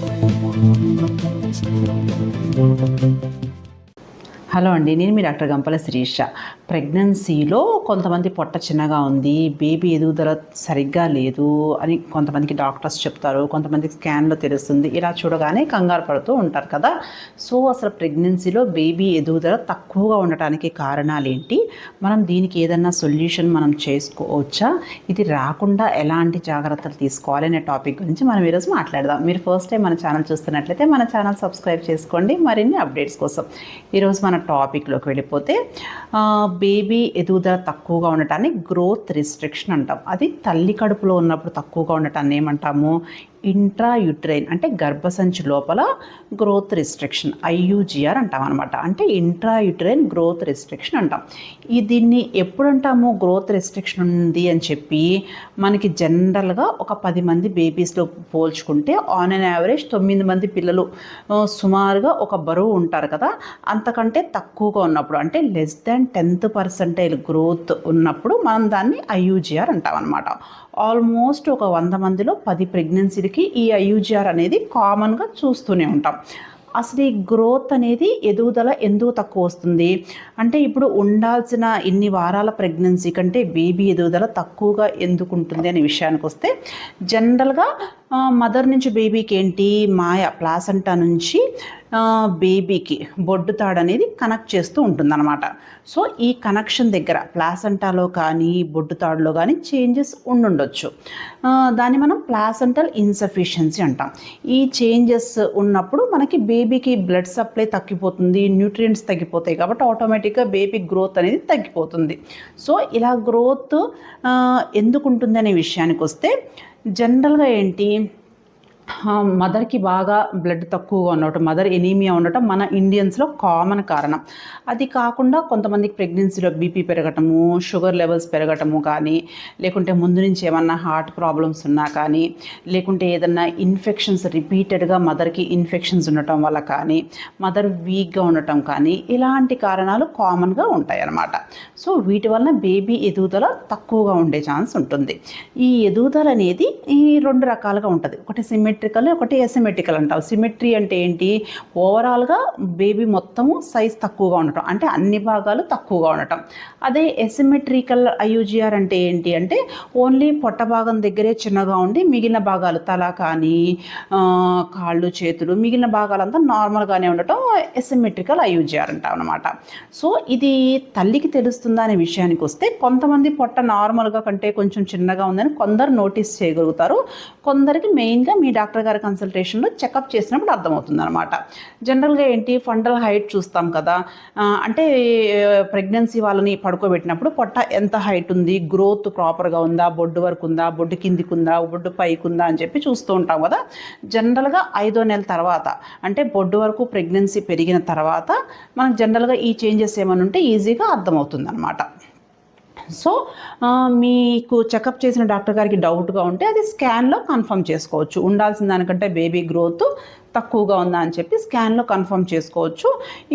Thank you. Hello అండి నేను మీ doctor గంపల శిరీష. ప్రెగ్నెన్సీలో కొంతమంది పొట్ట చిన్నగా ఉంది బేబీ ఎదుగుదల సరిగ్గా లేదు అని కొంతమందికి డాక్టర్స్ చెప్తారు కొంతమందికి స్కాన్లో తెలుస్తుంది ఇలా చూడగానే కంగారు పడుతూ ఉంటారు కదా. సో అసలు ప్రెగ్నెన్సీలో బేబీ ఎదుగుదల తక్కువగా ఉండటానికి కారణాలు ఏంటి మనం దీనికి ఏదన్నా సొల్యూషన్ మనం చేసుకోవచ్చా? ఇది రాకుండా ఎలాంటి జాగ్రత్తలు తీసుకోవాలి అనే టాపిక్ గురించి మనం ఈరోజు మాట్లాడదాం. మీరు ఫస్ట్ టైం మన ఛానల్ చూస్తున్నట్లయితే మన ఛానల్ సబ్స్క్రైబ్ చేసుకోండి. మరిన్ని అప్డేట్స్ కోసం ఈరోజు మన టాపిక్లోకి వెళ్ళిపోతే బేబీ ఎదుగుదల తక్కువగా ఉండటాన్ని గ్రోత్ రిస్ట్రిక్షన్ అంటాం. అది తల్లి కడుపులో ఉన్నప్పుడు తక్కువగా ఉండటాన్ని ఏమంటాము? ఇంట్రాయుట్రైన్ అంటే గర్భసంచి లోపల గ్రోత్ రిస్ట్రిక్షన్ ఐయుజిఆర్ అంటాం అనమాట అంటే ఇంట్రాయుట్రైన్ గ్రోత్ రిస్ట్రిక్షన్ అంటాం. ఈ దీన్ని ఎప్పుడు అంటాము గ్రోత్ రిస్ట్రిక్షన్ ఉంది అని చెప్పి? మనకి జనరల్గా ఒక పది మంది బేబీస్లో పోల్చుకుంటే ఆన్ అన్ యావరేజ్ తొమ్మిది మంది పిల్లలు సుమారుగా ఒక బరువు ఉంటారు కదా? అంతకంటే తక్కువగా ఉన్నప్పుడు అంటే less than tenth percentile growth ఉన్నప్పుడు మనం దాన్ని ఐయుజిఆర్ అంటాం అనమాట ఆల్మోస్ట్ ఒక వంద మందిలో పది మందికి ఈ ఐయుజిఆర్ అనేది కామన్గా చూస్తూనే ఉంటాం. అసలు ఈ గ్రోత్ అనేది ఎదుగుదల ఎందుకు తక్కువ వస్తుంది? అంటే ఇప్పుడు ఉండాల్సిన ఇన్ని వారాల ప్రెగ్నెన్సీ కంటే బేబీ ఎదుగుదల తక్కువగా ఎందుకు ఉంటుంది అనే విషయానికి వస్తే జనరల్గా మదర్ నుంచి బేబీకి ఏంటి మాయ ప్లాసంటా నుంచి బేబీకి బొడ్డు తాడు అనేది కనెక్ట్ చేస్తూ ఉంటుందన్నమాట. సో ఈ కనెక్షన్ దగ్గర ప్లాసెంటాలో కానీ బొడ్డు తాడులో కానీ చేంజెస్ ఉండుండొచ్చు. దాన్ని మనం ప్లాసెంటల్ ఇన్సఫిషియన్సీ అంటాం. ఈ చేంజెస్ ఉన్నప్పుడు మనకి బేబీకి బ్లడ్ సప్లై తగ్గిపోతుంది న్యూట్రియంట్స్ తగ్గిపోతాయి కాబట్టి ఆటోమేటిక్గా బేబీ గ్రోత్ అనేది తగ్గిపోతుంది. సో ఇలా గ్రోత్ ఎందుకు ఉంటుంది అనే విషయానికి వస్తే జనరల్గా ఏంటి మదర్కి బాగా బ్లడ్ తక్కువగా ఉండటం మదర్ ఎనీమియా ఉండటం మన ఇండియన్స్లో కామన్ కారణం. అది కాకుండా కొంతమందికి ప్రెగ్నెన్సీలో బీపీ పెరగటము షుగర్ లెవెల్స్ పెరగటము కానీ లేకుంటే ముందు నుంచి ఏమన్నా హార్ట్ ప్రాబ్లమ్స్ ఉన్నా కానీ లేకుంటే ఏదన్నా ఇన్ఫెక్షన్స్ రిపీటెడ్గా మదర్కి ఇన్ఫెక్షన్స్ ఉండటం వల్ల కానీ మదర్ వీక్గా ఉండటం కానీ ఇలాంటి కారణాలు కామన్గా ఉంటాయి అన్నమాట సో వీటి వలన బేబీ ఎదుగుదల తక్కువగా ఉండే ఛాన్స్ ఉంటుంది. ఈ ఎదుగుదల అనేది ఈ రెండు రకాలుగా ఉంటుంది. ఒకటి సిమెట్రికల్ ఒకటి ఎసిమెట్రికల్ అంటాం సిమెట్రీ అంటే ఏంటి? ఓవరాల్గా బేబీ మొత్తము సైజ్ తక్కువగా ఉండటం. అంటే అన్ని భాగాలు తక్కువగా ఉండటం. అదే ఎసిమెట్రికల్ ఐయుజిఆర్ అంటే ఏంటి అంటే ఓన్లీ పొట్ట భాగం దగ్గరే చిన్నగా ఉండి మిగిలిన భాగాలు తల కానీ కాళ్ళు చేతులు మిగిలిన భాగాలంతా నార్మల్గానే ఉండటం ఎసిమెట్రికల్ ఐయుజిఆర్ అంటాం అనమాట సో ఇది తల్లికి తెలుస్తుందా అనే విషయానికి వస్తే కొంతమంది పొట్ట నార్మల్గా కంటే కొంచెం చిన్నగా ఉందని కొందరు నోటీస్ చేయగలుగుతారు. కొందరికి మెయిన్గా మీ డాక్టర్ డాక్టర్ గారి కన్సల్టేషన్లో చెకప్ చేసినప్పుడు అర్థమవుతుంది అనమాట జనరల్గా ఏంటి? ఫండల్ హైట్ చూస్తాం కదా. అంటే ప్రెగ్నెన్సీ వాళ్ళని పడుకోబెట్టినప్పుడు పొట్ట ఎంత హైట్ ఉంది? గ్రోత్ ప్రాపర్గా ఉందా? బొడ్డు వరకు ఉందా? బొడ్డు కిందికి ఉందా బొడ్డు పైకి ఉందా అని చెప్పి చూస్తూ ఉంటాం కదా. జనరల్గా ఐదో నెల తర్వాత అంటే బొడ్డు వరకు ప్రెగ్నెన్సీ పెరిగిన తర్వాత మనకు జనరల్గా ఈ చేంజెస్ ఏమైనా ఉంటే ఈజీగా అర్థమవుతుంది అనమాట సో మీకు చెకప్ చేసిన డాక్టర్ గారికి డౌట్గా ఉంటే అది స్కాన్లో కన్ఫర్మ్ చేసుకోవచ్చు. ఉండాల్సిన దానికంటే బేబీ గ్రోత్ తక్కువగా ఉందా అని చెప్పి స్కాన్లో కన్ఫర్మ్ చేసుకోవచ్చు.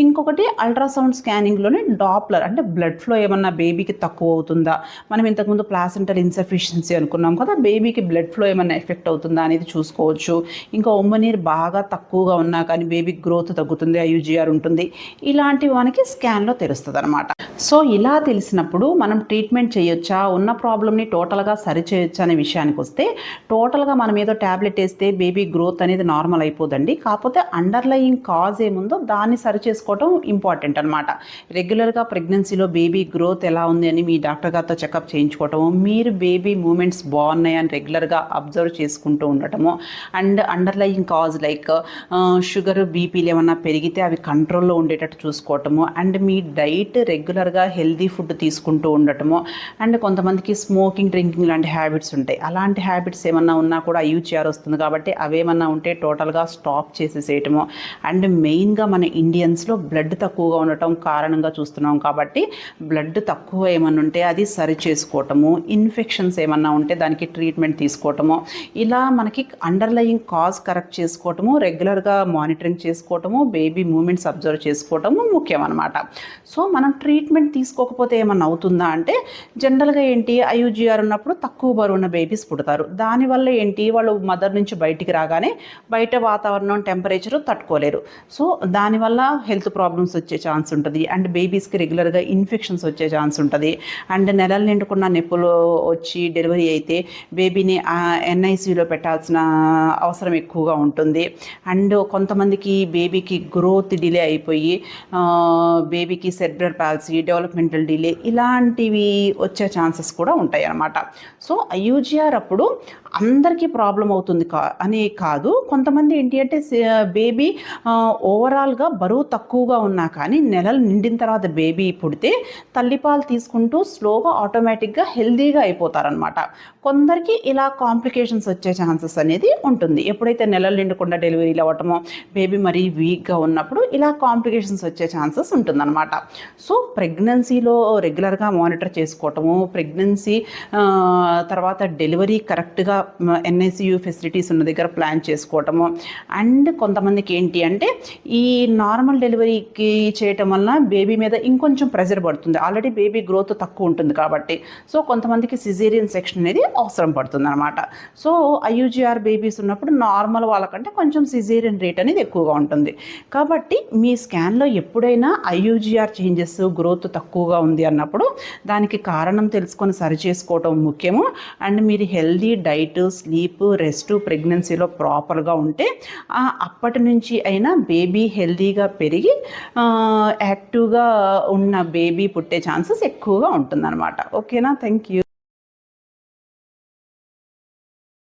ఇంకొకటి అల్ట్రాసౌండ్ స్కానింగ్లోనే డాప్లర్ అంటే బ్లడ్ ఫ్లో ఏమన్నా బేబీకి తక్కువ అవుతుందా? మనం ఇంతకుముందు ప్లాసెంటల్ ఇన్సఫిషియన్సీ అనుకున్నాం కదా బేబీకి బ్లడ్ ఫ్లో ఏమన్నా ఎఫెక్ట్ అవుతుందా అనేది చూసుకోవచ్చు. ఇంకా ఉమ్మనీరు బాగా తక్కువగా ఉన్నా కానీ బేబీ గ్రోత్ తగ్గుతుంది ఐయుజిఆర్ ఉంటుంది. ఇలాంటి మనకి స్కాన్లో తెలుస్తుంది అనమాట సో ఇలా తెలిసినప్పుడు మనం ట్రీట్మెంట్ చేయొచ్చా? ఉన్న ప్రాబ్లమ్ని టోటల్గా సరి చేయొచ్చా అనే విషయానికి వస్తే టోటల్గా మనం ఏదో ట్యాబ్లెట్ వేస్తే బేబీ గ్రోత్ అనేది నార్మల్ అయిపోదండి. కాకపోతే అండర్లయింగ్ కాజ్ ఏముందో దాన్ని సరి చేసుకోవటం ఇంపార్టెంట్ అనమాట రెగ్యులర్గా ప్రెగ్నెన్సీలో బేబీ గ్రోత్ ఎలా ఉంది అని మీ డాక్టర్ గారితో చెకప్ చేయించుకోవటము మీరు బేబీ మూమెంట్స్ బాగున్నాయని రెగ్యులర్గా అబ్జర్వ్ చేసుకుంటూ ఉండటము and underlying cause like sugar బీపీలు ఏమన్నా పెరిగితే అవి కంట్రోల్లో ఉండేటట్టు చూసుకోవటము అండ్ మీ డైట్ రెగ్యులర్గా హెల్దీ ఫుడ్ తీసుకుంటూ ఉండటము అండ్ కొంతమందికి స్మోకింగ్ డ్రింకింగ్ లాంటి హ్యాబిట్స్ ఉంటాయి. అలాంటి హ్యాబిట్స్ ఏమన్నా ఉన్నా కూడా యూజ్ చేయాల్సి వస్తుంది కాబట్టి అవేమన్నా ఉంటే టోటల్గా స్టాప్ ఆఫ్ చేసేసేయటము. అండ్ మెయిన్గా మన ఇండియన్స్లో బ్లడ్ తక్కువగా ఉండటం కారణంగా చూస్తున్నాం కాబట్టి బ్లడ్ తక్కువ ఏమన్నా ఉంటే అది సరి చేసుకోవటము ఇన్ఫెక్షన్స్ ఏమన్నా ఉంటే దానికి ట్రీట్మెంట్ తీసుకోవటము. ఇలా మనకి అండర్లయింగ్ కాజ్ కరెక్ట్ చేసుకోవటము రెగ్యులర్గా మానిటరింగ్ చేసుకోవటము బేబీ మూమెంట్స్ అబ్జర్వ్ చేసుకోవటము ముఖ్యం అనమాట సో మనం ట్రీట్మెంట్ తీసుకోకపోతే ఏమన్నా అవుతుందా అంటే జనరల్గా ఏంటి ఐయుజిఆర్ ఉన్నప్పుడు తక్కువ బరువు ఉన్న బేబీస్ పుడతారు. దానివల్ల ఏంటి వాళ్ళు మదర్ నుంచి బయటికి రాగానే బయట వాతావరణం టెంపరేచర్ తట్టుకోలేరు. సో దానివల్ల హెల్త్ ప్రాబ్లమ్స్ వచ్చే ఛాన్స్ ఉంటుంది. అండ్ బేబీస్కి రెగ్యులర్గా ఇన్ఫెక్షన్స్ వచ్చే ఛాన్స్ ఉంటుంది. అండ్ నెలలు నిండుకున్న నొప్పులు వచ్చి డెలివరీ అయితే బేబీని ఎన్ఐసిలో పెట్టాల్సిన అవసరం ఎక్కువగా ఉంటుంది. అండ్ కొంతమందికి బేబీకి గ్రోత్ డిలే అయిపోయి బేబీకి సెర్బ్రల్ పాలసీ డెవలప్మెంటల్ డిలే ఇలాంటివి వచ్చే ఛాన్సెస్ కూడా ఉంటాయి అన్నమాట సో ఐయూజిఆర్ అప్పుడు అందరికీ ప్రాబ్లం అవుతుంది కా అని కాదు. కొంతమంది ఏంటి అంటే బేబీ ఓవరాల్గా బరువు తక్కువగా ఉన్నా కానీ నెలలు నిండిన తర్వాత బేబీ పుడితే తల్లిపాలు తీసుకుంటూ స్లోగా ఆటోమేటిక్గా హెల్దీగా అయిపోతారనమాట కొందరికి ఇలా కాంప్లికేషన్స్ వచ్చే ఛాన్సెస్ అనేది ఉంటుంది. ఎప్పుడైతే నెలలు నిండకుండా డెలివరీలు అవ్వటమో బేబీ మరీ వీక్గా ఉన్నప్పుడు ఇలా కాంప్లికేషన్స్ వచ్చే ఛాన్సెస్ ఉంటుందన్నమాట. సో ప్రెగ్నెన్సీలో రెగ్యులర్గా మానిటర్ చేసుకోవటము ప్రెగ్నెన్సీ తర్వాత డెలివరీ కరెక్ట్గా ఎన్ఐసియు ఫెసిలిటీస్ ఉన్న దగ్గర ప్లాన్ చేసుకోవటము అండ్ అండ్ కొంతమందికి ఏంటి అంటే ఈ నార్మల్ డెలివరీకి చేయటం వలన బేబీ మీద ఇంకొంచెం ప్రెజర్ పడుతుంది. ఆల్రెడీ బేబీ గ్రోత్ తక్కువ ఉంటుంది కాబట్టి. సో కొంతమందికి సిజేరియన్ సెక్షన్ అనేది అవసరం పడుతుంది అనమాట సో ఐయూజిఆర్ బేబీస్ ఉన్నప్పుడు నార్మల్ వాళ్ళకంటే కొంచెం సిజేరియన్ రేట్ అనేది ఎక్కువగా ఉంటుంది. కాబట్టి మీ స్కాన్లో ఎప్పుడైనా ఐయూజిఆర్ చేంజెస్ గ్రోత్ తక్కువగా ఉంది అన్నప్పుడు దానికి కారణం తెలుసుకొని సరి చేసుకోవటం ముఖ్యము. అండ్ మీరు హెల్దీ డైట్ స్లీప్ రెస్ట్ ప్రెగ్నెన్సీలో ప్రాపర్గా ఉంటే అప్పటి నుంచి అయినా బేబీ హెల్దీగా పెరిగి యాక్టివ్గా ఉన్న బేబీ పుట్టే ఛాన్సెస్ ఎక్కువగా ఉంటుందన్నమాట. ఓకేనా? Thank you